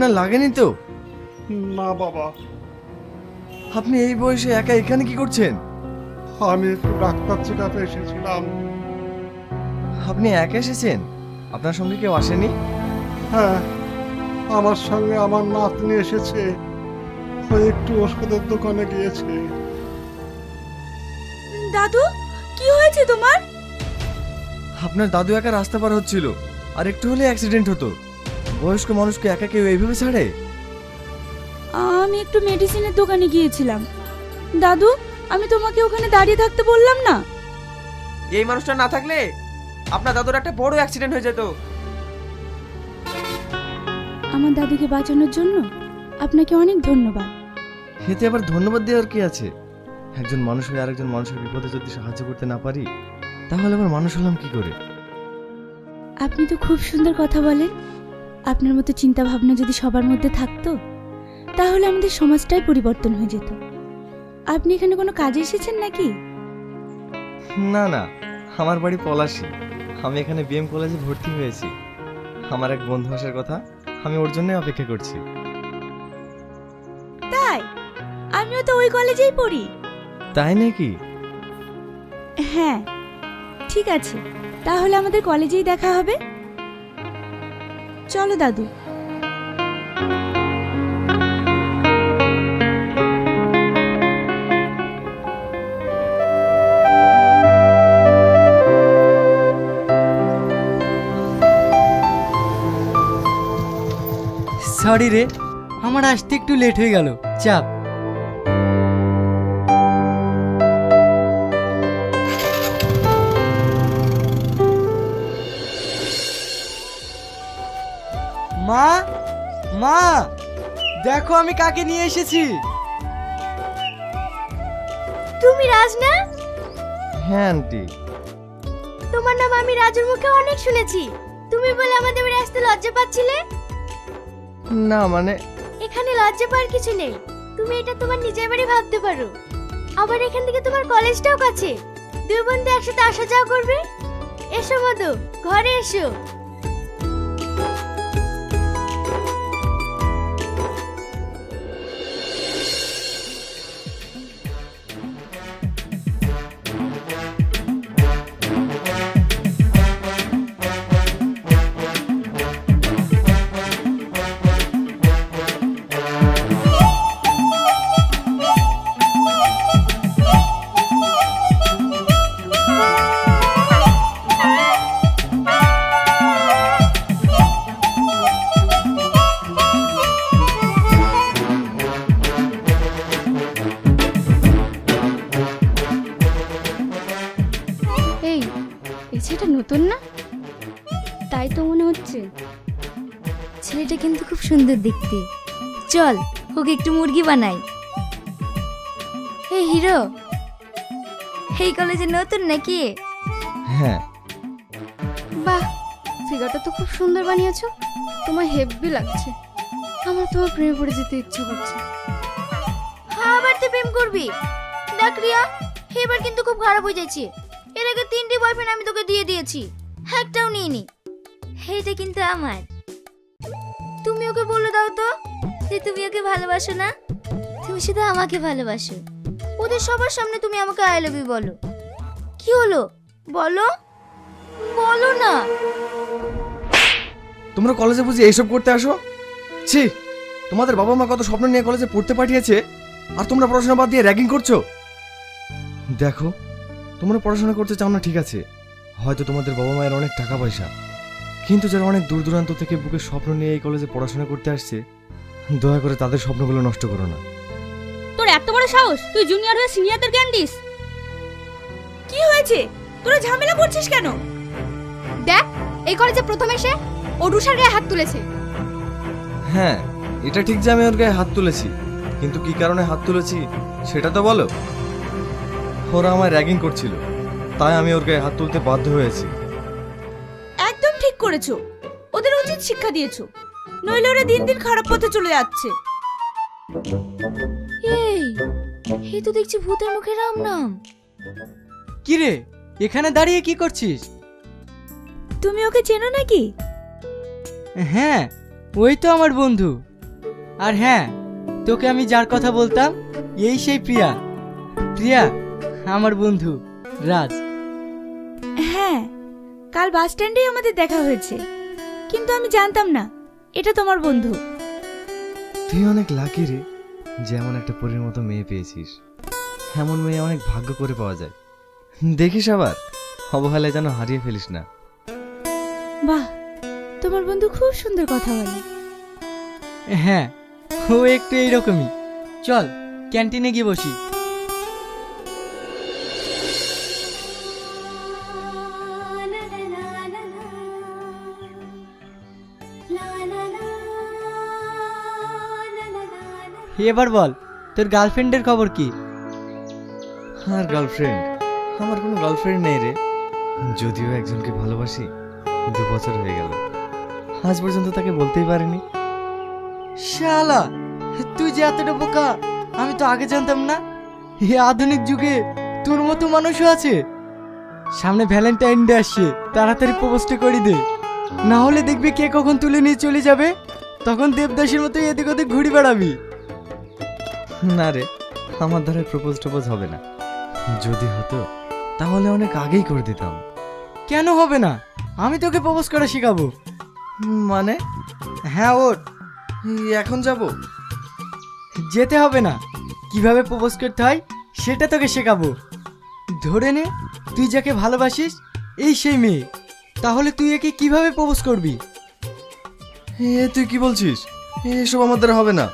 আপনার লাগেনি তো? না বাবা। আপনি এই বয়সে একা এখানে কি করছেন? আমি একটু ডাক্তার চেক আপে এসেছিলাম। আপনি একা এসেছেন? আপনার সঙ্গে কেউ আসেনি? হ্যাঁ আমার সঙ্গে আমার নাতনি এসেছে। ও একটু ওষুধের দোকানে গিয়েছে। দাদু কি হয়েছে তোমার? আপনার দাদু একা রাস্তা পার হচ্ছিল আর একটু হলে অ্যাক্সিডেন্ট হতো। বয়স্ক মানুষকে একা কেউ এইভাবে ছাড়ে? আমি একটু মেডিসিনের দোকানে গিয়েছিলাম। দাদু আমি তোমাকে ওখানে দাঁড়িয়ে থাকতে বললাম না? এই মানুষটা না থাকলে আপনার দাদুর একটা বড় অ্যাক্সিডেন্ট হয়ে যেত। আমার দাদুকে বাঁচানোর জন্য আপনাকে অনেক ধন্যবাদ। এতে আবার ধন্যবাদ দেওয়ার কি আছে? একজন মানুষ হয়ে আরেকজন মানুষের বিপদে যদি সাহায্য করতে না পারি তাহলে আবার মানুষ হলাম কি করে? আপনি তো খুব সুন্দর কথা বলেন। আপনার মতো চিন্তা ভাবনা যদি সবার মধ্যে থাকতো তাহলে আমাদের সমাজটাই পরিবর্তন হয়ে যেত। আপনি এখানে কোনো কাজে এসেছেন নাকি? না না আমার বাড়ি পলাশি। আমি এখানে বিএম কলেজে ভর্তি হয়েছি। আমার এক বন্ধু আসার কথা আমি ওর জন্যই অপেক্ষা করছি। তাই? আমিও তো ওই কলেজেই পড়ি। তাই নাকি? হ্যাঁ ঠিক আছে। তাহলে আমাদের কলেজেই দেখা হবে। চলো দাদু। সরি রে আমার আসতে একটু লেট হয়ে গেল। চাপ দেখো আমি কাকে নিয়ে এসেছি। তুমি রাজ না হ্যাঁ আন্টি। তোমার নাম আমি রাজুর মুখে অনেক শুনেছি। তুমি বলে আমাদের বাড়ি আসতে লজ্জা পাচ্ছিলে? না মানে এখানে লজ্জা পাওয়ার কিছু নেই। তুমি এটা তোমার নিজের বাড়ি ভাবতে পারো। আবার এখান থেকে তোমার কলেজটাও কাছে। দুই বন্ধু একসাথে আসা যাওয়া করবে? এসো মধু ঘরে এসো। সুন্দর দেখতে। চল ওকে একটু মুরগি বানাই। এই হিরো এই কলেজে নতুন নাকি? হ্যাঁ। বাহ ফিগারটা তো খুব সুন্দর বানিয়েছো। তোমার হেভি লাগছে। আমার তোমার প্রেমে পড়ে যেতে ইচ্ছে করছে। আবার তুই প্রেম করবি? দেখ রিয়া এবার কিন্তু খুব খারাপ হয়ে যাচ্ছে। এর আগে তিনটি বয়ফ্রেন্ড আমি তোকে দিয়ে দিয়েছি। একটাও নিইনি। এইটা কিন্তু আমার। তুমি ওকে বলে দাও তো যে তুমি ওকে ভালোবাসো না। তুমি শুধু আমাকে ভালোবাসো। ওদের সবার সামনে তুমি আমাকে আই লাভ ইউ বলো। কি হলো? বলো। বলো না। তোমরা কলেজে বুঝি এইসব করতে আসো? ছি, তোমাদের বাবা মা কত স্বপ্ন নিয়ে কলেজে পড়তে পাঠিয়েছে, আর তোমরা পড়াশোনা বাদ দিয়ে র্যাগিং করছ? দেখো, তোমরা পড়াশোনা করতে চাও না, ঠিক আছে। হয়তো তোমাদের বাবা মায়ের অনেক টাকা পয়সা। কিন্তু যারা অনেক দূর দূরান্ত থেকে বুকে স্বপ্ন নিয়ে এই কলেজে পড়াশোনা করতে আসছে দয়া করে তাদের স্বপ্নগুলো নষ্ট করো না। তোর এত বড় সাহস? তুই জুনিয়র হয়ে সিনিয়রদের জ্ঞান দিস? কি হয়েছে? তোরা ঝামেলা করছিস কেন? দেখ এই কলেজে প্রথম এসে ও রুষার গায়ে হাত তুলেছে। হ্যাঁ এটা ঠিক যে আমি ওর গায়ে হাত তুলেছি। কিন্তু কি কারণে হাত তুলেছি সেটা তো বলো। ওরা আমায় র্যাগিং করছিল তাই আমি ওর গায়ে হাত তুলতে বাধ্য হয়েছি। করেছ। ওদের উচিত শিক্ষা দিয়েছ। নইলে ওরা দিন দিন খারাপ পথে চলে যাচ্ছে। এই এই তো দেখছি ভূতের মুখে রাম নাম কি রে এখানে দাঁড়িয়ে কি করছিস? তুমি ওকে চেনো নাকি? হ্যাঁ ওই তো আমার বন্ধু। আর হ্যাঁ তোকে আমি যার কথা বলতাম এই সেই প্রিয়া। প্রিয়া আমার বন্ধু রাজ। কাল বাস স্ট্যান্ডেই আমাদের দেখা হয়েছে। কিন্তু আমি জানতাম না এটা তোমার বন্ধু। তুই অনেক লাকি রে যেমন একটা পরীর মতো মেয়ে পেয়েছিস। এমন মেয়ে অনেক ভাগ্য করে পাওয়া যায়। দেখিস আবার অবহেলায় যেন হারিয়ে ফেলিস না। বাহ তোমার বন্ধু খুব সুন্দর কথা বলে। হ্যাঁ ও একটু এইরকমই। চল ক্যান্টিনে গিয়ে বসি। এবার বল, তোর গার্লফ্রেন্ডের খবর কি? আর গার্লফ্রেন্ড আমার কোনো গার্লফ্রেন্ড নেই রে। যদিও একজনকে ভালোবাসি, দু বছর হয়ে গেল। আজ পর্যন্ত তাকে বলতেই পারিনি। শালা, তুই যে এতটা বোকা, আমি তো আগে জানতাম না। এই আধুনিক যুগে তোর মতো মানুষও আছে। সামনে ভ্যালেন্টাইন ডে আসছে, তাড়াতাড়ি প্রপোজটা করে দে। না হলে দেখবি কে কখন তুলে নিয়ে চলে যাবে। তখন দেবদাসের মতো এদিক ওদিক ঘুরে বেড়াবি। না রে, আমার দ্বারা প্রপোজ টপোজ হবে না। যদি হতো, তাহলে অনেক আগেই করে দিতাম। কেন হবে না? আমি তোকে প্রপোজ করা শেখাবো। মানে? হ্যাঁ ওর। এখন যাব। যেতে হবে না। কীভাবে প্রপোজ করতে হয়, সেটা তোকে শেখাবো। ধরে নে, তুই যাকে ভালোবাসিস, এই সেই মেয়ে। তাহলে তুই একে কীভাবে প্রপোজ করবি? এ, তুই কি বলছিস? এসব আমার দ্বারা হবে না।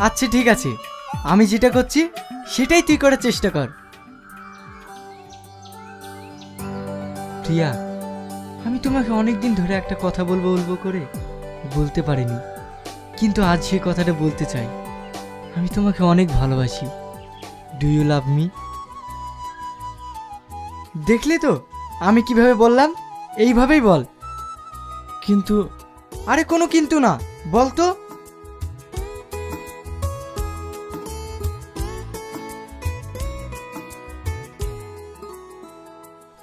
আচ্ছা ঠিক আছে। আমি যেটা করছি, সেটাই তুই করার চেষ্টা কর। প্রিয়া, আমি তোমাকে অনেক দিন ধরে একটা কথা বলব বলব করে বলতে পারিনি। কিন্তু আজ সেই কথাটা বলতে চাই। আমি তোমাকে অনেক ভালোবাসি। ডু ইউ লাভ মি দেখলে তো? আমি কীভাবে বললাম? এইভাবেই বল। কিন্তু, আরে কোনো কিন্তু না। বল তো।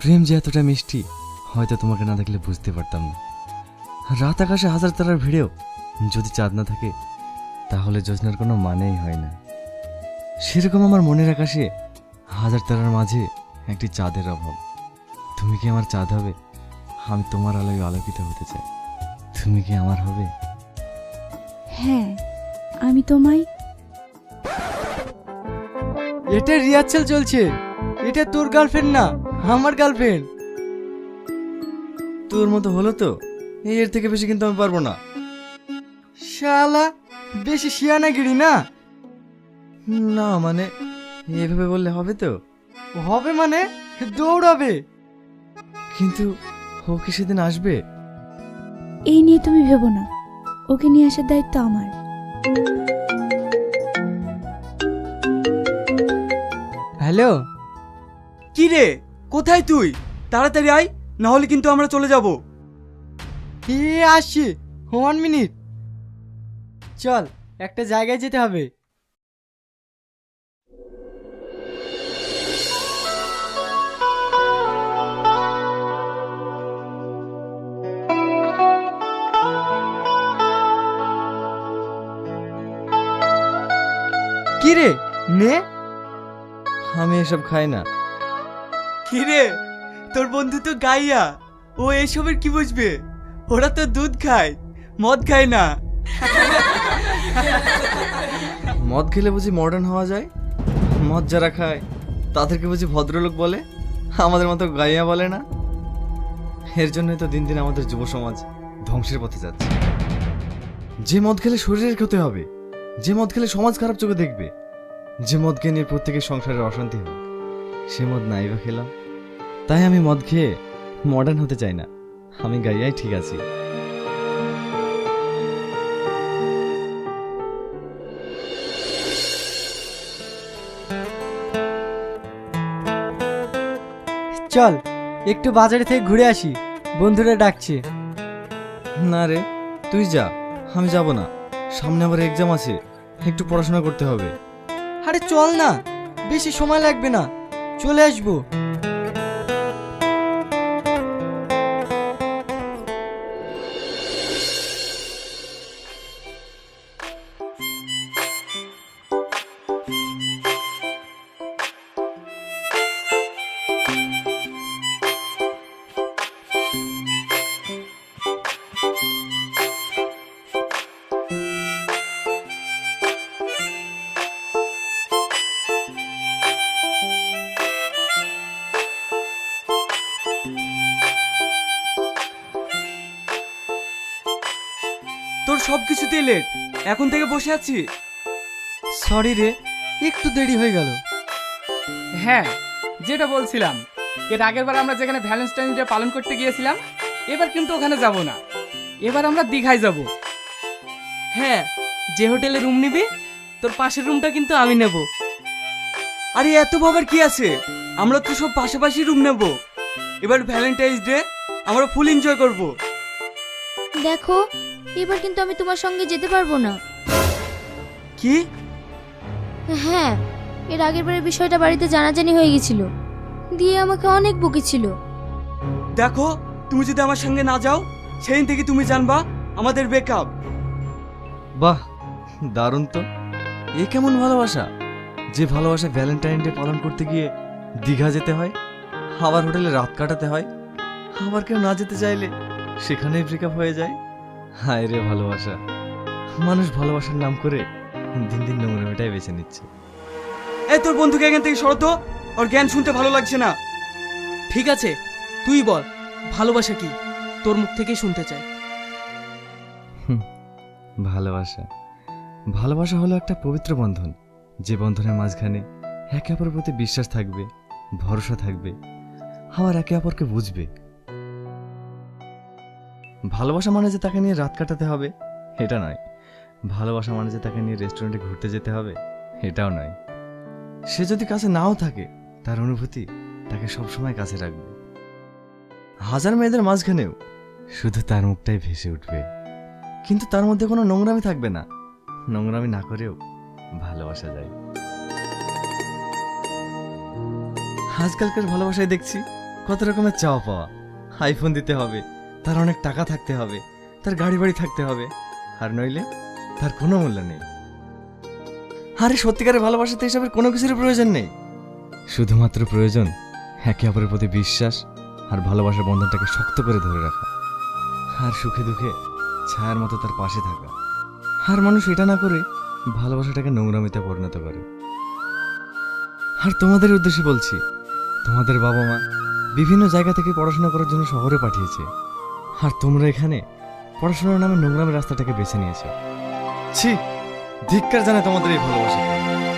প্রেম যে এতটা মিষ্টি হয়তো তোমাকে না দেখলে বুঝতে পারতাম না। রাত আকাশে হাজার তারার ভিড়েও যদি চাঁদ না থাকে তাহলে যোজনার কোনো মানেই হয় না। সেরকম আমার মনের আকাশে হাজার তারার মাঝে একটি চাঁদের অভাব। তুমি কি আমার চাঁদ হবে? আমি তোমার আলোয় আলোকিত হতে চাই। তুমি কি আমার হবে? হ্যাঁ আমি তোমায় এটা রিহার্সাল চলছে। এটা তোর গার্লফ্রেন্ড না। আমার গার্লফ্রেন্ড তোর মতো হলো তো? এই এর থেকে বেশি কিন্তু আমি পারব না। শালা বেশি শিয়ানাগিরি না? না মানে এভাবে বললে হবে তো? হবে মানে? দৌড়াবে। কিন্তু ও কি সেদিন আসবে? এই নিয়ে তুমি ভেবো না। ওকে নিয়ে আসার দায়িত্ব আমার। হ্যালো? কি রে? কোথায় তুই? তাড়াতাড়ি আয় না হলে কিন্তু আমরা চলে যাব। এ আসছি। ওয়ান মিনিট চল একটা জায়গায় যেতে হবে। কি রে নে? আমি এসব খাই না। কি রে তোর বন্ধু তো গাইয়া। ও এসবের কি বুঝবে? ওরা তো দুধ খায়, মদ খায় না। মদ খেলে বুঝি মডার্ন হওয়া যায়? মদ যারা খায়, তাদেরকে বুঝি ভদ্রলোক বলে? আমাদের মতো গাইয়া বলে না? এর জন্যই তো দিন দিন আমাদের যুব সমাজ ধ্বংসের পথে যাচ্ছে। যে মদ খেলে শরীরের ক্ষতি হবে, যে মদ খেলে সমাজ খারাপ চোখে দেখবে, যে মদ খেয়ে নিয়ে প্রত্যেকের সংসারের অশান্তি হবে, সে মদ নাই বা খেলাম। তাই আমি মদ খেয়ে মডার্ন হতে চাই না। আমি গাইয়াই ঠিক আছি। চল একটু বাজারে থেকে ঘুরে আসি। বন্ধুরা ডাকছে। না রে তুই যা আমি যাব না। সামনে আবার এক্সাম আছে একটু পড়াশোনা করতে হবে। আরে চল না বেশি সময় লাগবে না। চলে আসব। এখন থেকে বসে আছি। সরি রে একটু দেরি হয়ে গেল। হ্যাঁ যেটা বলছিলাম এর আগের বার আমরা যেখানে ভ্যালেন্টাইন ডে পালন করতে গিয়েছিলাম এবার কিন্তু ওখানে যাব না। এবার আমরা দীঘায় যাব। হ্যাঁ যে হোটেলে রুম নিবি তোর পাশের রুমটা কিন্তু আমি নেব। আরে এত ভাবার কি আছে? আমরা তো সব পাশাপাশি রুম নেব। এবার ভ্যালেন্টাইন্স ডে আমরা ফুল এনজয় করব। দেখো এবার কিন্তু আমি তোমার সঙ্গে যেতে পারব না। কি? হ্যাঁ এর আগের বারের বিষয়টা বাড়িতে জানাজানি হয়ে গেছিল। দিয়ে আমাকে অনেক বকেছিল। দেখো তুমি যদি আমার সঙ্গে না যাও সেদিন থেকে তুমি জানবা আমাদের ব্রেকআপ বাহ দারুণ তো। এ কেমন ভালোবাসা? যে ভালোবাসা ভ্যালেন্টাইন ডে পালন করতে গিয়ে দীঘা যেতে হয় আবার হোটেলে রাত কাটাতে হয় আবার কেউ না যেতে চাইলে সেখানেই ব্রেকআপ হয়ে যায়। হায় রে ভালোবাসা। মানুষ ভালোবাসার নাম করে দিন দিন নোংরামিটাই বেছে নিচ্ছে। এই তোর বন্ধুকে এখান থেকে সরতো ওর জ্ঞান শুনতে ভালো লাগছে না। ঠিক আছে তুই বল ভালোবাসা কি? তোর মুখ থেকেই শুনতে চাই। ভালোবাসা। ভালোবাসা হলো একটা পবিত্র বন্ধন। যে বন্ধনের মাঝখানে একে অপরের প্রতি বিশ্বাস থাকবে ভরসা থাকবে আবার একে অপরকে বুঝবে। ভালোবাসা মানে যে তাকে নিয়ে রাত কাটাতে হবে, এটা নয়। ভালোবাসা মানে যে তাকে নিয়ে রেস্টুরেন্টে ঘুরতে যেতে হবে, এটাও নয়। সে যদি কাছে নাও থাকে, তার অনুভূতি তাকে সবসময় কাছে রাখবে। হাজার মেয়েদের মাঝখানেও শুধু তার মুখটাই ভেসে উঠবে। কিন্তু তার মধ্যে কোনো নোংরামি থাকবে না। নোংরামি না করেও ভালোবাসা যায়। আজকালকার ভালোবাসায় দেখছি কত রকমের চাওয়া পাওয়া। আইফোন দিতে হবে তার অনেক টাকা থাকতে হবে, তার গাড়ি বাড়ি থাকতে হবে, আর নইলে তার কোনো মূল্য নেই। আরে, সত্যিকারের ভালোবাসাতে এসবের কোনো কিছুর প্রয়োজন নেই। শুধুমাত্র প্রয়োজন একে অপরের প্রতি বিশ্বাস আর ভালোবাসার বন্ধনটাকে শক্ত করে ধরে রাখা। আর সুখে দুঃখে ছায়ার মতো তার পাশে থাকা। আর মানুষ এটা না করে ভালোবাসাটাকে নোংরামিতে পরিণত করে। আর তোমাদের উদ্দেশ্যে বলছি, তোমাদের বাবা মা বিভিন্ন জায়গা থেকে পড়াশোনা করার জন্য শহরে পাঠিয়েছে। আর তোমরা এখানে পড়াশোনার নামে নোংরামের রাস্তাটাকে বেছে নিয়েছো। ছি, ধিক্কার জানে তোমাদের এই ভালোবাসাকে।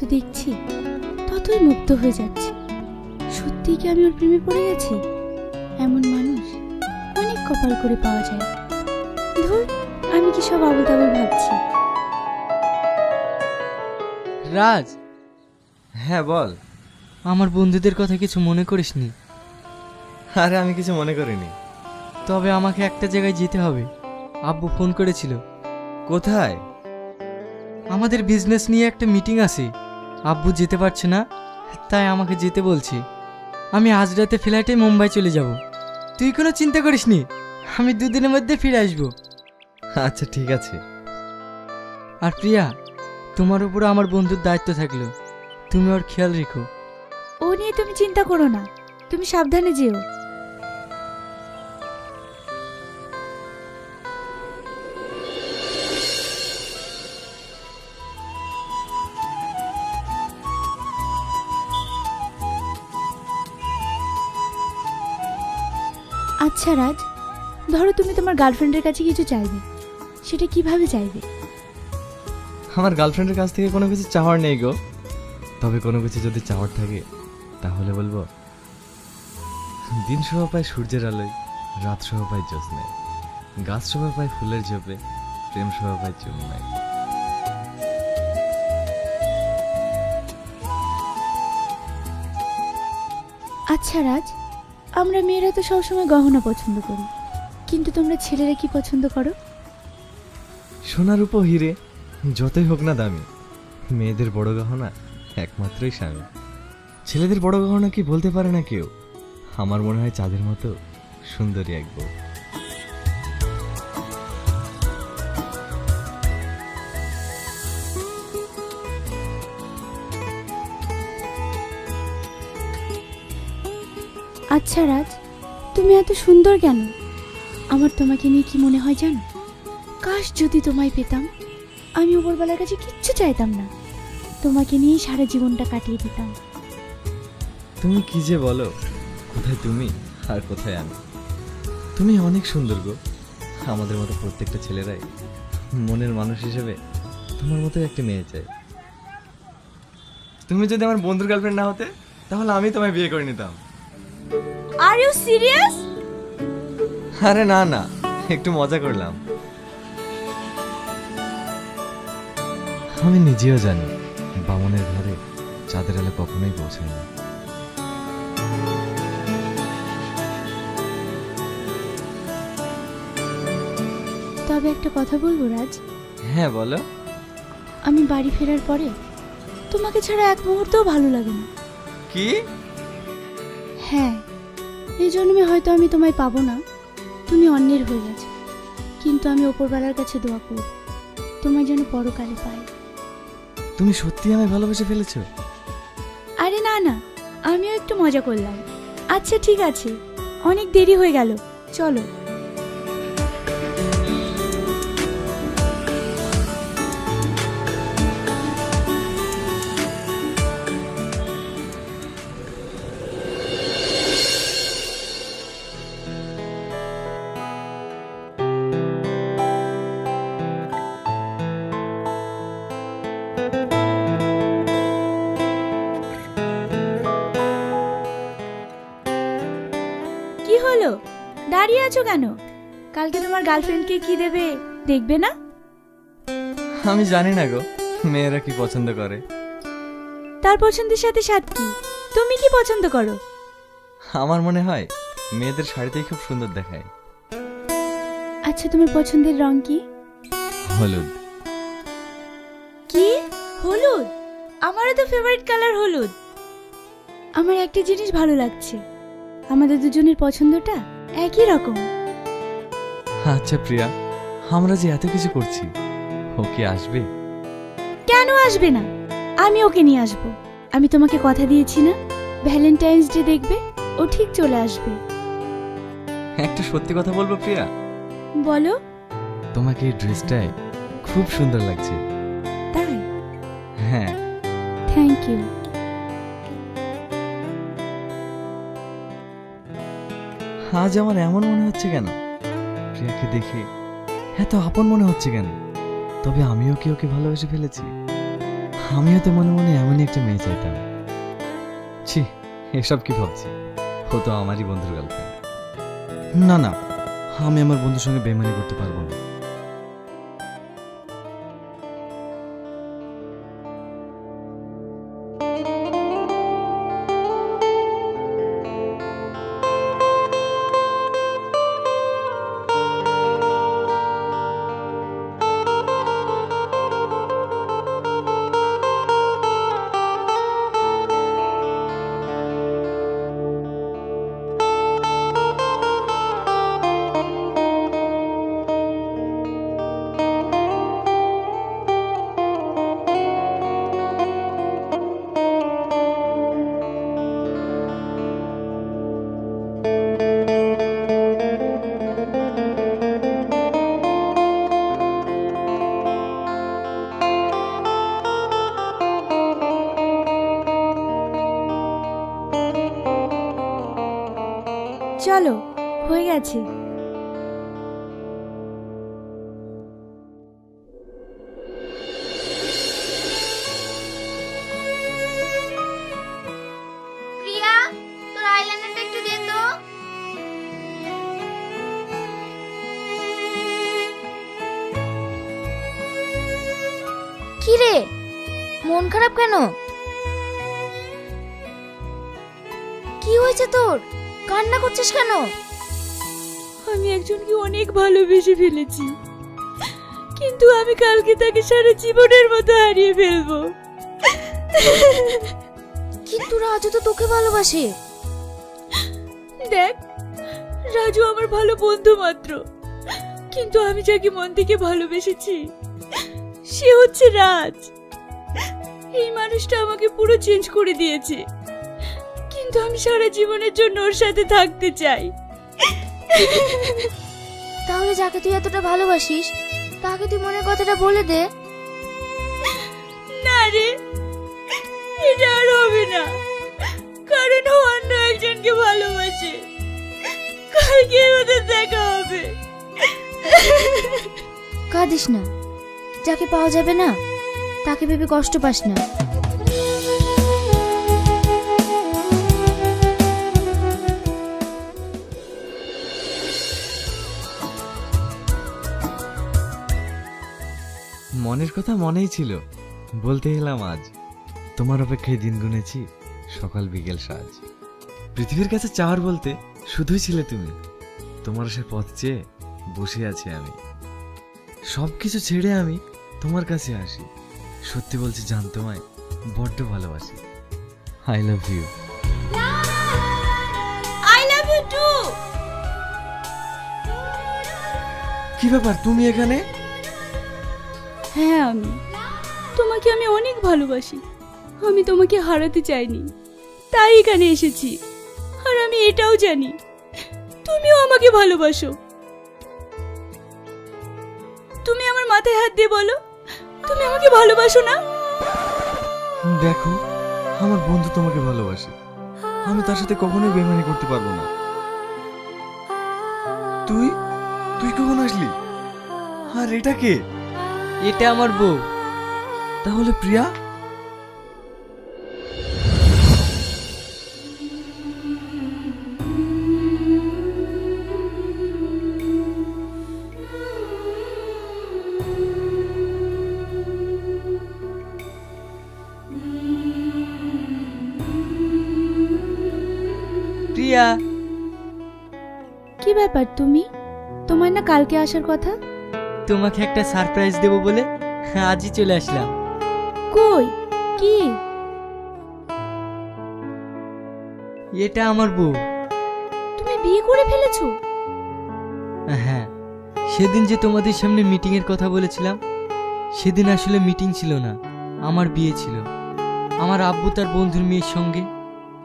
যত দেখছি ততই মুগ্ধ হয়ে যাচ্ছি। সত্যিই কি আমি ওর প্রেমে পড়ে গেছি? এমন মানুষ অনেক কপাল করে পাওয়া যায়। ধর আমি কি সব আবল তাবল ভাবছি? রাজ! হ্যাঁ বল। আমার বন্ধুদের কথা কিছু মনে করিসনি? আরে আমি কিছু মনে করিনি। তবে আমাকে একটা জায়গায় যেতে হবে। আব্বু ফোন করেছিল। কোথায়? আমাদের বিজনেস নিয়ে একটা মিটিং আছে। আব্বু যেতে পারছে না তাই আমাকে যেতে বলছে। আমি আজ রাতে ফ্লাইটে মুম্বাই চলে যাব। তুই কোনো চিন্তা করিসনি আমি দুদিনের মধ্যে ফিরে আসব। আচ্ছা ঠিক আছে। আর প্রিয়া তোমার উপরে আমার বন্ধুর দায়িত্ব থাকল। তুমি ওর খেয়াল রেখো। ও নিয়ে তুমি চিন্তা করো না। তুমি সাবধানে যেও। আচ্ছা রাজ। ধরো তুমি তোমার গার্লফ্রেন্ডের কাছে কিছু চাইবে। সেটা কীভাবে চাইবে? আমার গার্লফ্রেন্ডের কাছ থেকে কোনো কিছু চাওয়ার নেই গো। তবে কোনো কিছু যদি চাওয়ার থাকে তাহলে বলব দিন সহ পায় সূর্যের আলোয় রাত সহ পায় জ্যোৎস্নে গাছ সহ পায় ফুলের ঝোপে প্রেম সহ পায় চুমনায় আচ্ছা রাজ। আমরা মেয়েরা তো সবসময় গহনা পছন্দ করি। কিন্তু তোমরা ছেলেরা কি পছন্দ করো? সোনার উপর হিরে যতই হোক না দামি, মেয়েদের বড় গহনা একমাত্রই স্বামী। ছেলেদের বড় গহনা কি বলতে পারে না কেউ? আমার মনে হয় চাঁদের মতো সুন্দরী এক বউ। আচ্ছা রাজ, তুমি এত সুন্দর কেন? আমার তোমাকে নিয়ে কি মনে হয় জানো? কাশ যদি তোমায় পেতাম, আমি উপরবেলার কাছে কিচ্ছু চাইতাম না। তোমাকে নিয়েই সারা জীবনটা কাটিয়ে দিতাম। তুমি কি যে বলো, কোথায় তুমি আর কোথায় আমি? তুমি অনেক সুন্দর গো। আমাদের মতো প্রত্যেকটা ছেলেরাই মনের মানুষ হিসেবে তোমার মতো একটা মেয়ে চাই তুমি যদি আমার বন্ধুর গার্লফ্রেন্ড না হতে, তাহলে আমি তোমায় বিয়ে করে নিতাম। আর ইউ সিরিয়াস আরে না না একটু মজা করলাম। আমি নিজেও জানি বামনের ঘরে চাঁদের আলো কখনোই পৌঁছায় না। তবে একটা কথা বলব রাজ। হ্যাঁ বলো। আমি বাড়ি ফেরার পরে তোমাকে ছাড়া এক মুহূর্তও ভালো লাগে না। কি? হ্যাঁ। এই জন্মে হয়তো আমি তোমায় পাবো না। তুমি অন্যের হয়ে গেছো। কিন্তু আমি ওপরবেলার কাছে দোয়া করব। তোমায় যেন পরকালে পাই। তুমি সত্যি আমায় ভালোবেসে ফেলেছো? আরে না না। আমিও একটু মজা করলাম। আচ্ছা ঠিক আছে। অনেক দেরি হয়ে গেল। চলো। আছো কেন? কালকে তোমার গার্লফ্রেন্ডকে কি দেবে দেখবে না? আমি জানি না গো মেয়েরা কি পছন্দ করে। তার পছন্দের সাথে সাথ কি? তুমি কি পছন্দ করো? আমার মনে হয় মেয়েদের শাড়িতেই খুব সুন্দর দেখায়। আচ্ছা তোমার পছন্দের রং কি? হলুদ। কি? হলুদ? আমারও তো ফেভারিট কালার হলুদ। আমার একটা জিনিস ভালো লাগছে। আমাদের দুজনের পছন্দটা? একই রকম। আচ্ছা প্রিয়া আমরা যে এত কিছু করছি ও কি আসবে? কেন আসবে না? আমি ওকে নিয়ে আসব। আমি তোমাকে কথা দিয়েছি না? ভ্যালেন্টাইন্স ডে দেখবে ও ঠিক চলে আসবে। একটা সত্যি কথা বলব প্রিয়া? বলো। তোমাকে এই ড্রেসটায় খুব সুন্দর লাগছে। তাই? হ্যাঁ। থ্যাংক ইউ আজ আমার এমন মনে হচ্ছে কেন? প্রিয়াকে দেখে এত আপন মনে হচ্ছে কেন? তবে আমিও কি ওকে ভালোবেসে ফেলেছি? আমিও তো মনে মনে এমনই একটা মেয়ে চাইতাম। ছি, এসব কি ভাবছি? ও তো আমারই বন্ধুর গার্লফ্রেন্ড না না, আমি আমার বন্ধুর সঙ্গে বেমানি করতে পারব না। গেছে প্রিয়া তোর আইলাইনারটা একটু দে তো। কি রে? মন খারাপ কেন? কি হয়েছে তোর? কান্না করছিস কেন? আমি একজনকে অনেক ভালোবেসে ফেলেছি। কিন্তু আমি কালকে তাকে সারা জীবনের মতো হারিয়ে ফেলব। কিন্তু রাজু তো তোকে ভালোবাসে। দেখ রাজু আমার ভালো বন্ধু মাত্র। কিন্তু আমি যাকে মন থেকে ভালোবেসেছি সে হচ্ছে রাজ। এই মানুষটা আমাকে পুরো চেঞ্জ করে দিয়েছে। কিন্তু আমি সারা জীবনের জন্য ওর সাথে থাকতে চাই। তাহলে যাকে তুই এতটা ভালোবাসিস তাকে তুই মনের কথাটা বলে দে। না রে এটা আর হবে না। কারণ ও অন্য একজনকে ভালোবাসে। কালকে ওদের দেখা হবে। কাঁদিস না। যাকে পাওয়া যাবে না তাকে ভেবে কষ্ট পাস না। মনের কথা মনেই ছিল। বলতে এলাম আজ তোমার অপেক্ষায় দিন গুনেছি সকাল বিকেল সাজ। পৃথিবীর কাছে চাওয়ার বলতে শুধুই ছিলে তুমি। তোমার সে পথ চেয়ে বসে আছি আমি। সব কিছু ছেড়ে আমি তোমার কাছে আসি। সত্যি বলছি জান তোমায় বড্ড ভালোবাসি। I love you I love you too কি ব্যাপার তুমি এখানে? হ্যাঁ আমি। তোমাকে আমি অনেক ভালোবাসি। আমি তোমাকে হারাতে চাইনি। তাই এখানে এসেছি। আর আমি এটাও জানি। তুমিও আমাকে ভালোবাসো। তুমি আমার মাথায় হাত দিয়ে বলো, তুমি আমাকে ভালোবাসো না? দেখো, আমার বন্ধু তোমাকে ভালোবাসে। আমি তার সাথে কখনোই বেমানি করতে পারব না। তুই তুই কখন আসলি? আর এটা কে? এটা আমার বউ। তাহলে প্রিয়া? প্রিয়া। কি ব্যাপার তুমি? তোমার না কালকে আসার কথা? তোমাকে একটা সারপ্রাইজ দেবো বলে আজই চলে আসলাম। কই? কি? এটা আমার বউ। তুমি বিয়ে করে ফেলেছো? হ্যাঁ সেদিন যে তোমাদের সামনে মিটিং এর কথা বলেছিলাম সেদিন আসলে মিটিং ছিল না আমার বিয়ে ছিল। আমার আব্বু তার বন্ধুর মেয়ের সঙ্গে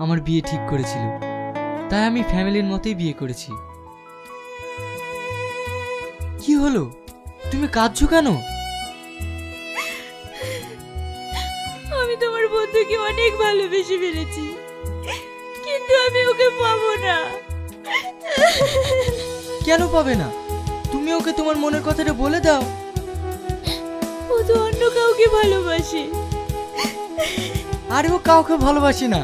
আমার বিয়ে ঠিক করেছিল। তাই আমি ফ্যামিলির মতোই বিয়ে করেছি। কি হলো? তুমি কাঁদছো কেন? আমি তোমার বন্ধুকে অনেক ভালোবেসে ফেলেছি কিন্তু আমি ওকে পাবো না। কেন পাবে না? তুমি ওকে তোমার মনের কথাটা বলে দাও। ও তো অন্য কাউকে ভালোবাসে। আরে ও কাউকে ভালোবাসে না।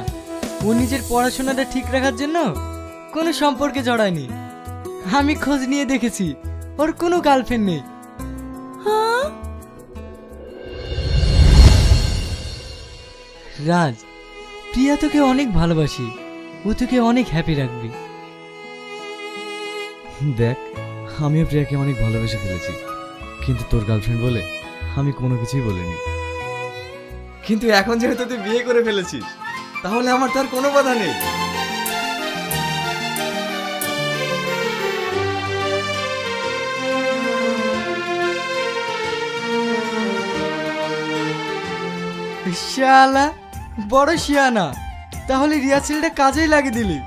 ও নিজের পড়াশোনাটা ঠিক রাখার জন্য কোনো সম্পর্কে জড়ায়নি। আমি খোঁজ নিয়ে দেখেছি ওর কোনো গার্লফ্রেন্ড নেই। রাজ প্রিয়া তোকে অনেক ভালোবাসি। ও তোকে অনেক হ্যাপি রাখবে। দেখ আমিও প্রিয়াকে অনেক ভালোবেসে ফেলেছি। কিন্তু তোর গার্লফ্রেন্ড বলে আমি কোনো কিছুই বলিনি। কিন্তু এখন যেহেতু তুই বিয়ে করে ফেলেছিস তাহলে আমার তার কোনো বাধা নেই। শালা বড় শিয়ানা। তাহলে রিহার্সেলটা কাজেই লাগিয়ে দিলি।